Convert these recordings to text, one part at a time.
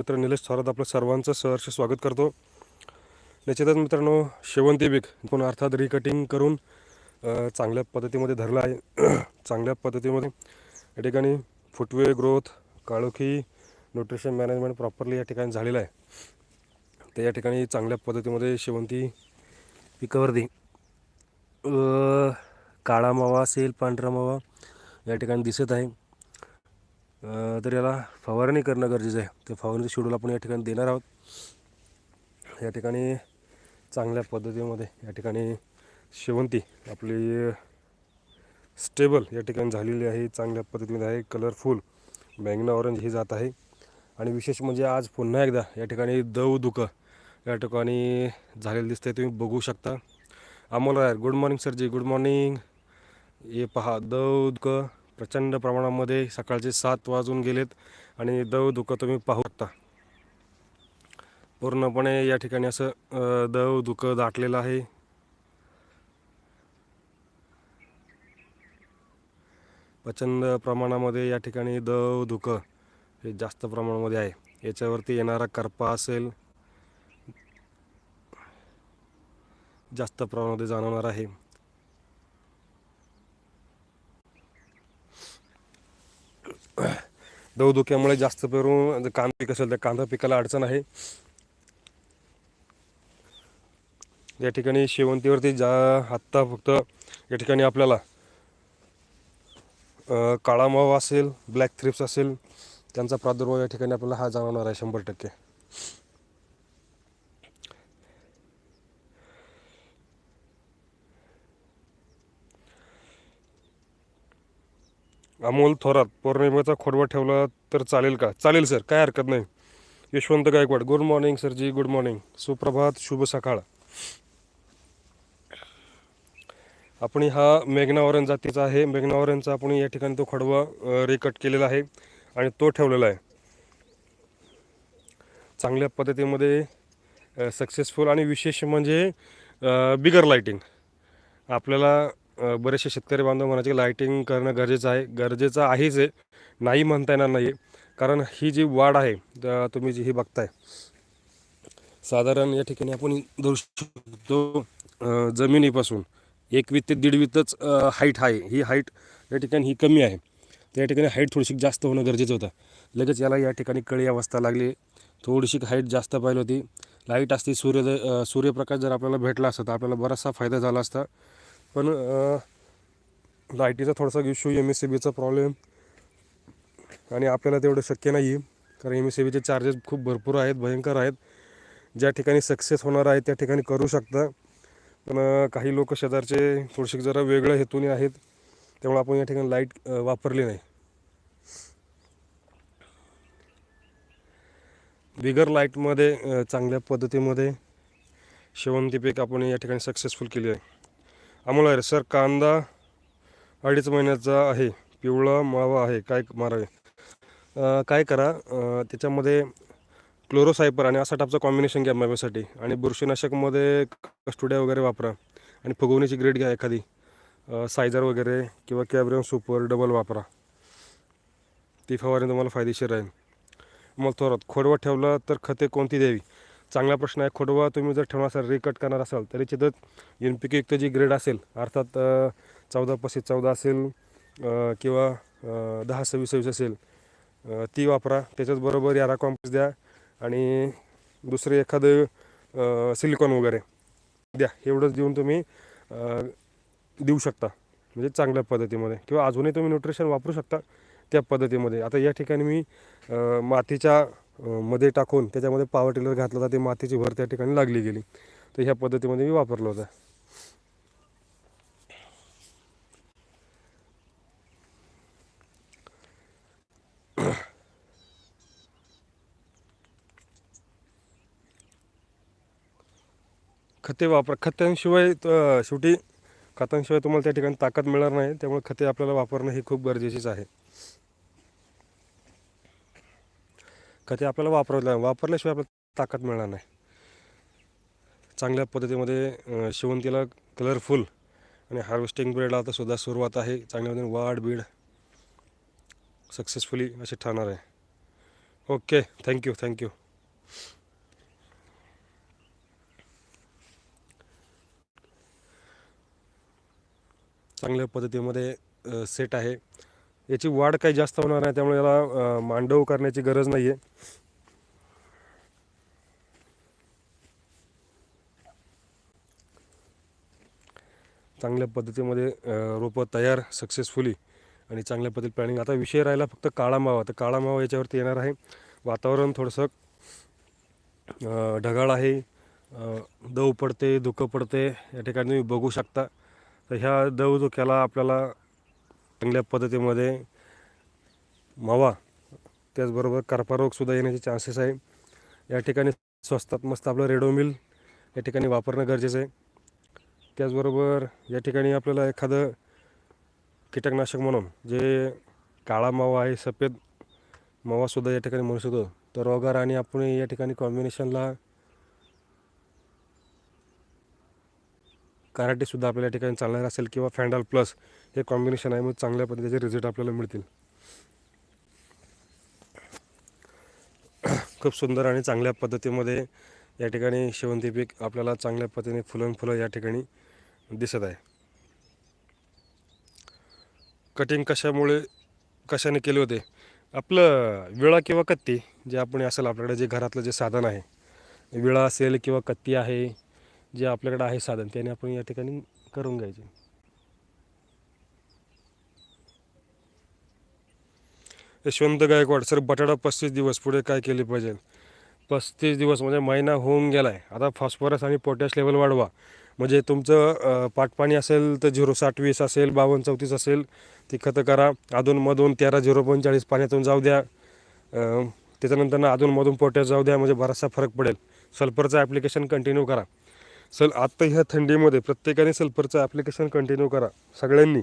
मित्र निलेश थोरात आपलं सर्वांचं सहर्ष स्वागत करतो. निश्चितच मित्रांनो शेवंती बीक पण अर्थात रिकटिंग करून चांगल्या पद्धतीमध्ये धरलं आहे. चांगल्या पद्धतीमध्ये या ठिकाणी फुटवे ग्रोथ काळोखी न्यूट्रिशन मॅनेजमेंट प्रॉपरली या ठिकाणी झालेलं आहे. तर या ठिकाणी चांगल्या पद्धतीमध्ये शेवंती पिकावरती काळा मावा असेल पांढरा मावा या ठिकाणी दिसत आहे. तर याला फवारणी करणं गरजेचं आहे. ते फवारणीचं शेड्यूल आपण या ठिकाणी देणार आहोत. या ठिकाणी चांगल्या पद्धतीमध्ये या ठिकाणी शेवंती आपली स्टेबल या ठिकाणी झालेली आहे चांगल्या पद्धतीमध्ये आहे कलरफुल बँगना ऑरेंज ही जात आहे. आणि विशेष म्हणजे आज पुन्हा एकदा या ठिकाणी दव दुखं या ठिकाणी झालेलं दिसतंय. तुम्ही बघू शकता. अमोल रायर गुड मॉर्निंग सरजी गुड मॉर्निंग हे पहा दव दुखं प्रचंड प्रमाणामध्ये सकाळचे सात वाजून गेलेत आणि दव दुखं तुम्ही पाहू शकता. पूर्णपणे या ठिकाणी असं दव दुखं दाटलेलं आहे. प्रचंड प्रमाणामध्ये या ठिकाणी दव धुकं हे जास्त प्रमाणामध्ये आहे. याच्यावरती येणारा करपा असेल जास्त प्रमाणामध्ये जाणवणार आहे. दवधुक्यामुळे जास्त पेरून कांदा पीक असेल तर कांदा पिकाला अडचण आहे. या ठिकाणी शेवंतीवरती जा आत्ता फक्त या ठिकाणी आपल्याला काळा मावा असेल ब्लॅक थ्रिप्स असेल त्यांचा प्रादुर्भाव या ठिकाणी आपल्याला हा जाणवणार आहे शंभर टक्के. अमोल थोरात पौर्णिमेचा खोडवा ठेवला तर चालेल का? चालेल सर. काय हरकत नाही. यशवंत गायकवाड गुड मॉर्निंग सरजी गुड मॉर्निंग सुप्रभात शुभ सकाळ. आपण हा मेघनावरण जातीचा आहे. मेघनावरणचा आपण या ठिकाणी तो खडवा रेकट केलेला आहे आणि तो ठेवलेला आहे. चांगल्या पद्धतीमध्ये सक्सेसफुल आणि विशेष म्हणजे बिगर लाईटिंग आपल्याला बरेचसे शेतकरी बांधव म्हणायचे लायटिंग करणं गरजेचं आहे. गरजेचं आहेच आहे. नाही म्हणता येणार नाही कारण ही जी वाढ आहे तुम्ही जी ही बघताय साधारण या ठिकाणी आपण धरू शकतो जमिनीपासून एक वीत ते दीड वीतच हाईट आहे. ही हाईट या ठिकाणी ही कमी आहे. त्या ठिकाणी हाईट थोडीशी जास्त होणं गरजेचं होतं. लगेच याला या ठिकाणी कळी अवस्था लागली. थोडीशी हाईट जास्त पाहिली होती. लाइट असती सूर्योदय सूर्यप्रकाश जर आपल्याला भेटला असता तर आपल्याला बराचसा फायदा झाला असता. पण लाईटीचा थोडासा इश्यू एम एस सी बीचा प्रॉब्लेम आणि आपल्याला तेवढं शक्य नाही आहे कारण एम एस सी बीचे चार्जेस खूप भरपूर आहेत भयंकर आहेत. ज्या ठिकाणी सक्सेस होणार आहे त्या ठिकाणी करू शकता. पण काही लोक शेजारचे थोडेसे जरा वेगळ्या हेतूने आहेत. त्यामुळे आपण या ठिकाणी लाइट वापरली नाही. बिगर लाईटमध्ये चांगल्या पद्धतीमध्ये शेवंती पीक आपण या ठिकाणी सक्सेसफुल केली आहे. आम्हाला सर कांदा अडीच महिन्याचा आहे पिवळा मावा आहे काय मारावे? काय करा त्याच्यामध्ये क्लोरोसायपर आणि असा टापचं कॉम्बिनेशन घ्या माव्यासाठी आणि बुरशीनाशकमध्ये कस्टुडिया वगैरे वापरा आणि फुगवण्याची ग्रेड घ्या एखादी. सायझर वगैरे किंवा कॅब्रियम सुपर डबल वापरा. ती फवारणी तुम्हाला फायदेशीर राहील. मग थोरात खोडवा ठेवला तर खते कोणती द्यावी? चांगला प्रश्न आहे. खोडवा तुम्ही जर ठेवणार असाल रिकट करणार असाल तरी तिथं एन पी के युक्त जी ग्रेड असेल अर्थात चौदा पस्तीस चौदा असेल किंवा दहा सव्वीस सव्वीस असेल ती वापरा. त्याच्याच बरोबर यारा कॉम्प्लेक्स द्या आणि दुसरे एखादं सिलिकॉन वगैरे द्या. एवढंच देऊन तुम्ही देऊ शकता. म्हणजे चांगल्या पद्धतीमध्ये. किंवा अजूनही तुम्ही न्यूट्रिशन वापरू शकता त्या पद्धतीमध्ये. आता या ठिकाणी मी मातीच्या मध्ये टाकून त्याच्यामध्ये पावर टिलर घातला होता ते मातीची भर त्या ठिकाणी लागली गेली. तर ह्या पद्धतीमध्ये मी वापरलं होतं. खते वापर खतांशिवाय शेवटी खतांशिवाय तुम्हाला त्या ठिकाणी ताकद मिळणार नाही त्यामुळे खते आपल्याला वापरणं हे खूप गरजेचीच आहे. खते आपल्याला वापरायला वापरल्याशिवाय आपल्याला ताकद मिळणार नाही. चांगल्या पद्धतीमध्ये शेवंतीला कलरफुल आणि हार्वेस्टिंग पिरियडला आता सुद्धा सुरुवात आहे. चांगल्या पद्धतीने वाढ बीड सक्सेसफुली असे ठरणार आहे. ओके थँक्यू थँक्यू चांगल्या पद्धतीमध्ये सेट आहे. याची वाढ काही जास्त होणार नाही त्यामुळे याला मांडव करण्याची गरज नाही आहे चांगल्या पद्धतीमध्ये रोपं तयार सक्सेसफुली आणि चांगल्या पद्धती प्लॅनिंग आता विषय राहिला फक्त काळा मावा तर काळा मावा याच्यावरती येणार आहे. वातावरण थोडंसं ढगाळ आहे. दव पडते धुकं पडते. या ठिकाणी तुम्ही बघू शकता. तर ह्या दव धुक्याला आपल्याला चांगल्या पद्धतीमध्ये मावा त्याचबरोबर करपारोगसुद्धा येण्याचे चान्सेस आहे. या ठिकाणी स्वस्तात मस्त आपलं रेडोमिल या ठिकाणी वापरणं गरजेचं आहे. त्याचबरोबर या ठिकाणी आपल्याला एखादं कीटकनाशक म्हणून जे काळा मावा आहे सफेद मावासुद्धा या ठिकाणी म्हणू शकतो. तर रोगार आणि आपण या ठिकाणी कॉम्बिनेशनला कराटेसुद्धा आपल्याला या ठिकाणी चालणार असेल किंवा फॅन्डॉल प्लस हे कॉम्बिनेशन आहे मग चांगल्या पद्धतीचे रिझल्ट आपल्याला मिळतील. खूप सुंदर आणि चांगल्या पद्धतीमध्ये या ठिकाणी शेवंती पीक आपल्याला चांगल्या पद्धतीने फुलं फुलं या ठिकाणी दिसत आहे. कटिंग कशामुळे कशाने केले होते? आपलं विळा किंवा कत्ती जे आपण असेल आपल्याकडे जे घरातलं जे साधन आहे विळा असेल किंवा कत्ती आहे जे आपल्याकडे आहे साधन त्याने आपण या ठिकाणी करून घ्यायचे. यशवंत गायकवाड सर बटाटा पस्तीस दिवस पुढे काय केले पाहिजे? पस्तीस दिवस म्हणजे महिना होऊन गेला आहे आता फॉस्फरस आणि पोटॅश लेवल वाढवा. म्हणजे तुमचं पाटपाणी असेल तर झिरो साठ वीस असेल बावन्न चौतीस असेल ती खतं करा. अधूनमधून तेरा झिरो पंचेचाळीस पाण्यातून जाऊ द्या. त्याच्यानंतर ना अधूनमधून पोटॅश जाऊ द्या. म्हणजे बराचसा फरक पडेल. सल्फरचं ॲप्लिकेशन कंटिन्यू करा. सल आत्ता ह्या थंडीमध्ये प्रत्येकाने सल्फरचं ॲप्लिकेशन कंटिन्यू करा. सगळ्यांनी.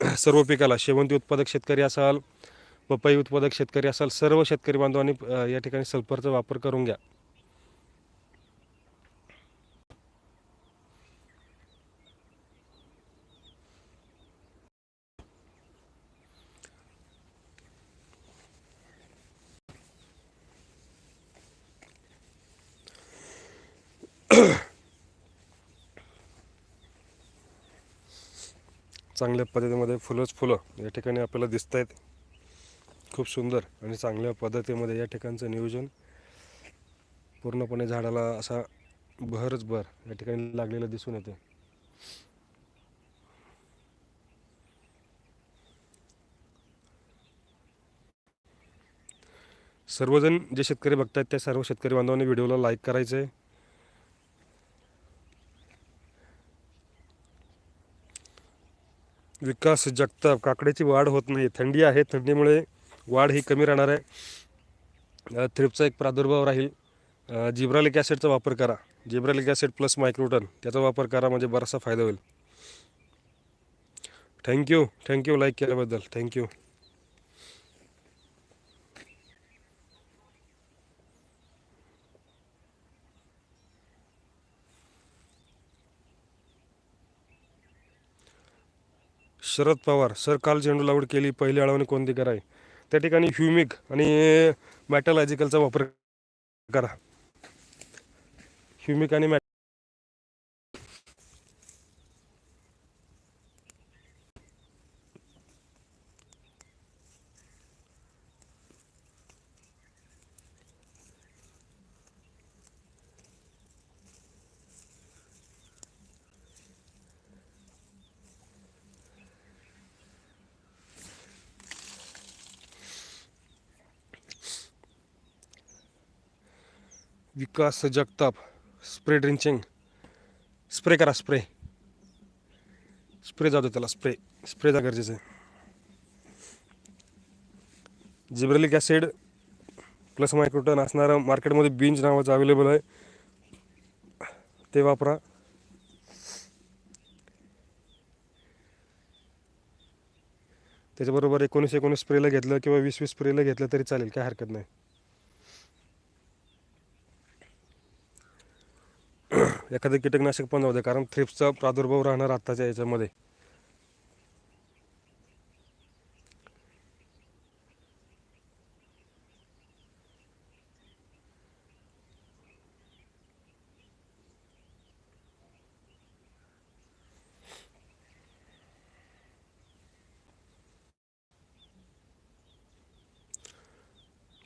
सर्व पिकाला शेवंती उत्पादक शेतकरी असाल पपई उत्पादक शेतकरी असाल सर्व शेतकरी बांधवांनी या ठिकाणी सल्फरचा वापर करून घ्या. चांगल्या पद्धतीमध्ये फुलंच फुलं या ठिकाणी आपल्याला दिसत आहेत खूप सुंदर आणि चांगल्या पद्धतीमध्ये या ठिकाणचं नियोजन. पूर्णपणे झाडाला असा बहरच भर या ठिकाणी लागलेलं दिसून येते सर्वजण जे शेतकरी बघतायत त्या सर्व शेतकरी बांधवांनी व्हिडिओला लाईक करायचं आहे विकास जगताप काकड्याची वाढ होत नाही. थंडी आहे थंडीमुळे वाढ ही कमी राहणार आहे. थ्रिपचा एक प्रादुर्भाव राहील. जिब्रालिक ॲसिडचा वापर करा. जिब्रालिक ॲसिड प्लस मायक्रोटन त्याचा वापर करा म्हणजे बराचसा फायदा होईल. Thank you thank you like केल्याबद्दल. Thank you. Sharad Pawar sir काल झेंडू लागवड केली पहिली अळवणी कोणती करावी? त्या ठिकाणी ह्युमिक आणि मॅटलॉजिकलचा वापर करा. ह्युमिक आणि मॅ Vikas Jagtap spray drenching spray करा स्प्रे स्प्रे जातो त्याला स्प्रे स्प्रे जा गरजेचं आहे. जिब्रेलिक ॲसिड प्लस मायक्रोटन असणारं मार्केटमध्ये बींज नावाचं अवेलेबल आहे. ते वापरा. त्याच्याबरोबर एकोणीस एकोणीस स्प्रेला घेतलं किंवा वीस वीस स्प्रेला घेतलं तरी चालेल काय हरकत नाही. एखादं कीटकनाशक पण जाऊ कारण थ्रिप्सचा प्रादुर्भाव राहणार आत्ताच्या याच्यामध्ये.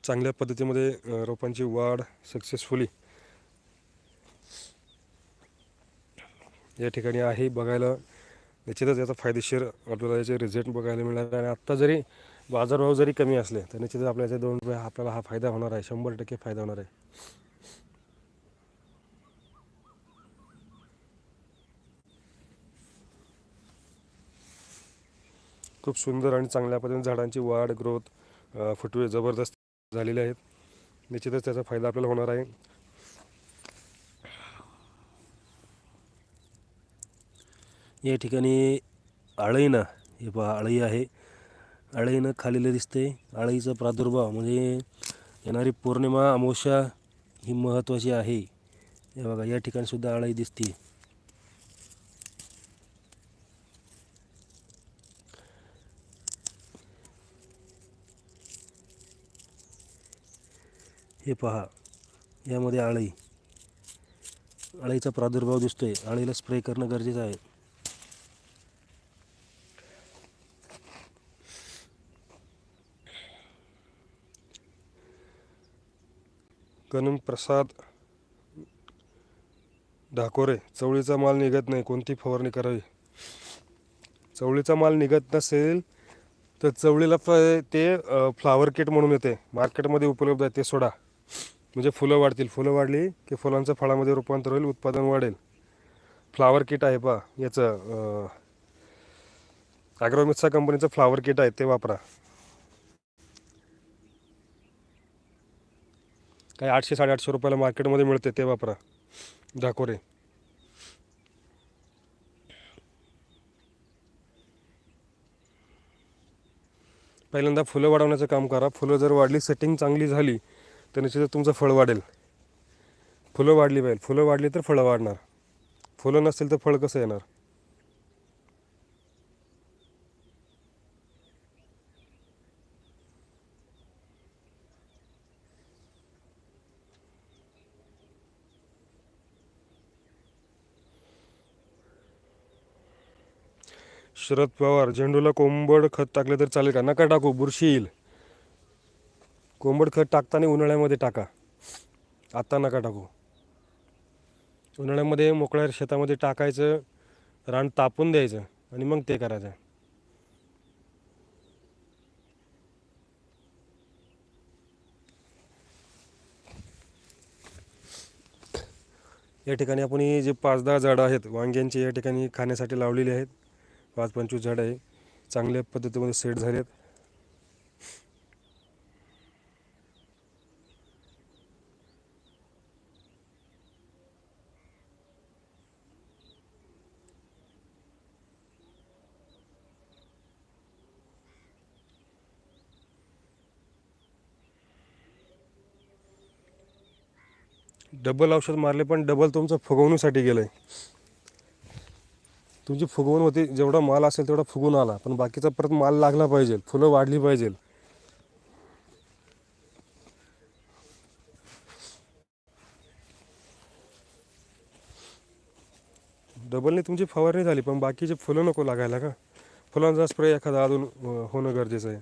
चांगल्या पद्धतीमध्ये रोपांची वाढ सक्सेसफुली या ठिकाणी आहे बघायला. निश्चितच याचा फायदेशीर आपल्याला याचे रिझल्ट बघायला मिळणार आहे आणि आत्ता जरी बाजारभाव जरी कमी असले तर निश्चितच आपल्या याचे दोन रुपये आपल्याला हा फायदा होणार आहे. शंभर टक्के फायदा होणार आहे. खूप सुंदर आणि चांगल्या पद्धतीने झाडांची वाढ ग्रोथ फुटवे जबरदस्त झालेले आहेत. निश्चितच त्याचा फायदा आपल्याला होणार आहे. या ठिकाणी आळईनं हे पहा आळई आहे. आळईनं खालेलं दिसते आळईचा प्रादुर्भाव म्हणजे येणारी पौर्णिमा अमावस्या ही महत्त्वाची आहे. हे बघा या ठिकाणी सुद्धा आळई दिसते हे पहा यामध्ये आळई. आळीचा प्रादुर्भाव दिसतोय. आळीला स्प्रे करणं गरजेचं आहे. कनम प्रसाद ढाकोरे चवळीचा माल निघत नाही कोणती फवारणी करावी? चवळीचा माल निघत नसेल तर चवळीला फ ते फ्लावर किट म्हणून येते. मार्केटमध्ये उपलब्ध आहे ते सोडा. म्हणजे फुलं वाढतील. फुलं वाढली की फुलांचं फळामध्ये रूपांतर होईल उत्पादन वाढेल. फ्लावर किट आहे पा याचं ॲग्रोमिक्सा कंपनीचं फ्लावर किट आहे ते वापरा. काही आठशे साडेआठशे रुपयाला मार्केटमध्ये मिळते ते वापरा. झाकोरे पहिल्यांदा फुलं वाढवण्याचं काम करा. फुलं जर वाढली सेटिंग चांगली झाली तर निश्चितच तुमचं फळ वाढेल. फुलं वाढली पाहिजे. फुलं वाढली तर फळं वाढणार. फुलं नसतील तर फळ कसं येणार? शरद पवार झेंडूला कोंबड खत टाकले तर चालेल का? नका टाकू बुरशी येईल. कोंबड खत टाकताना उन्हाळ्यामध्ये टाका. आत्ता नका टाकू. उन्हाळ्यामध्ये मोकळ्या शेतामध्ये टाकायचं रान तापून द्यायचं आणि मग ते करायचं. या ठिकाणी आपण ही जे पाच दहा झाडं आहेत वांग्यांची या ठिकाणी खाण्यासाठी लावलेली आहेत. पाच पंचवीस झाडं आहे. चांगल्या पद्धतीमध्ये सेट झालेत. डबल औषध मारले पण डबल तुमचं फुगवणीसाठी गेलं आहे तुमची फुगवण होती जेवढा माल असेल तेवढा फुगून आला पण बाकीचा परत माल लागला पाहिजे फुलं वाढली पाहिजे. डबलने तुमची फवारणी झाली पण बाकीचे फुलं नको लागायला का? फुलांचा स्प्रे एखादा अजून होणं गरजेचं आहे.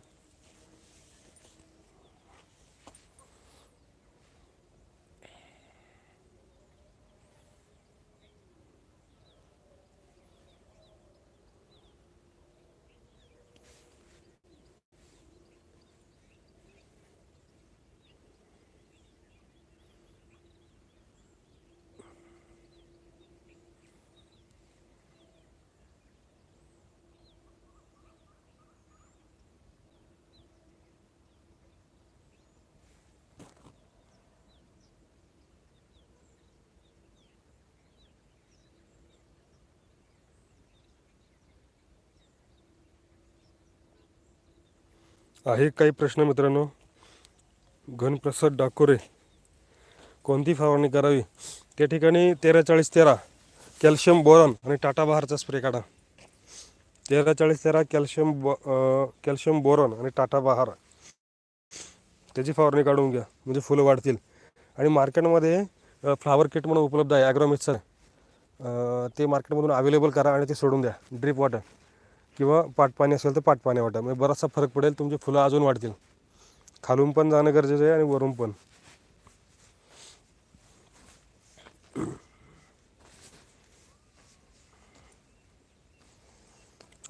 आहे काही प्रश्न मित्रांनो? घनप्रसाद डाकोरे कोणती फवारणी करावी? त्या ठिकाणी तेरा चाळीस तेरा कॅल्शियम बोरॉन आणि टाटा बहारचा स्प्रे काढा. तेरा चाळीस तेरा कॅल्शियम बॉ कॅल्शियम बोरॉन आणि टाटा बहार. त्याची फवारणी काढून घ्या म्हणजे फुलं वाढतील. आणि मार्केटमध्ये फ्लावर किट म्हणून उपलब्ध आहे ॲग्रोमिक्सर ते मार्केटमधून अवेलेबल करा आणि ते सोडून द्या ड्रीप वॉटर. किंवा पाटपाणी असेल तर पाटपाणी वाटा. म्हणजे बराचसा फरक पडेल तुमची फुलं अजून वाढतील. खालून पण जाणं गरजेचं आहे आणि वरून पण.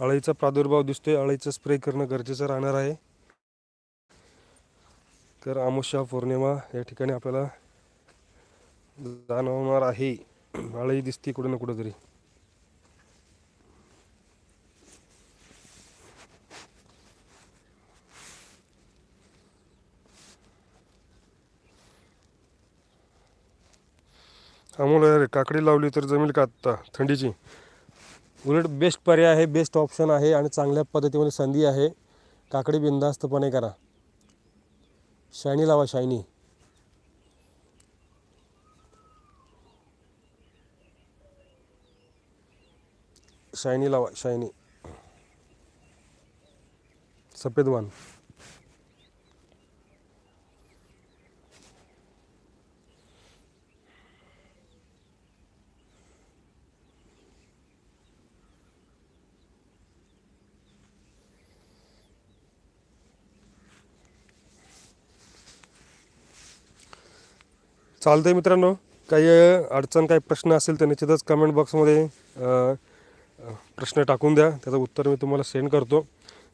अळीचा प्रादुर्भाव दिसतोय अळीचं स्प्रे करणं गरजेचं राहणार आहे. तर आमुष्या पौर्णिमा या ठिकाणी आपल्याला जाणवणार आहे. अळी दिसते कुठं ना कुठंतरी आम्हाला अरे काकडी लावली तर जमेल का आत्ता? थंडीची. उलट बेस्ट पर्याय आहे बेस्ट ऑप्शन आहे आणि चांगल्या पद्धतीमध्ये संधी आहे. काकडी बिंदास्तपणे करा. शायनी लावा शायनी. शायनी लावा शायनी. सफेद वान. चालतंय मित्रांनो काही अडचण काही प्रश्न असेल तर निश्चितच कमेंट बॉक्समध्ये प्रश्न टाकून द्या. त्याचं उत्तर मी तुम्हाला सेंड करतो.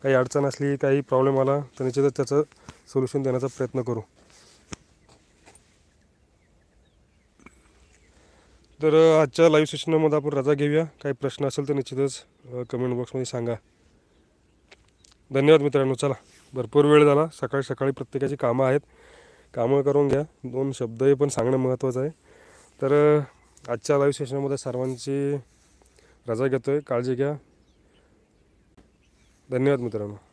काही अडचण असली काही प्रॉब्लेम आला तर निश्चितच त्याचं सोल्युशन देण्याचा प्रयत्न करू. तर आजच्या लाईव्ह सेशनमध्ये आपण रजा घेऊया. काही प्रश्न असेल तर निश्चितच कमेंट बॉक्समध्ये सांगा. धन्यवाद मित्रांनो. चला भरपूर वेळ झाला. सकाळी सकाळी प्रत्येकाची कामं आहेत. कामं करून घ्या. दोन शब्द हे पण सांगणं महत्त्वाचं आहे. तर आजच्या लाईव्ह सेशनमध्ये सर्वांची रजा घेतो आहे काळजी घ्या. धन्यवाद मित्रांनो.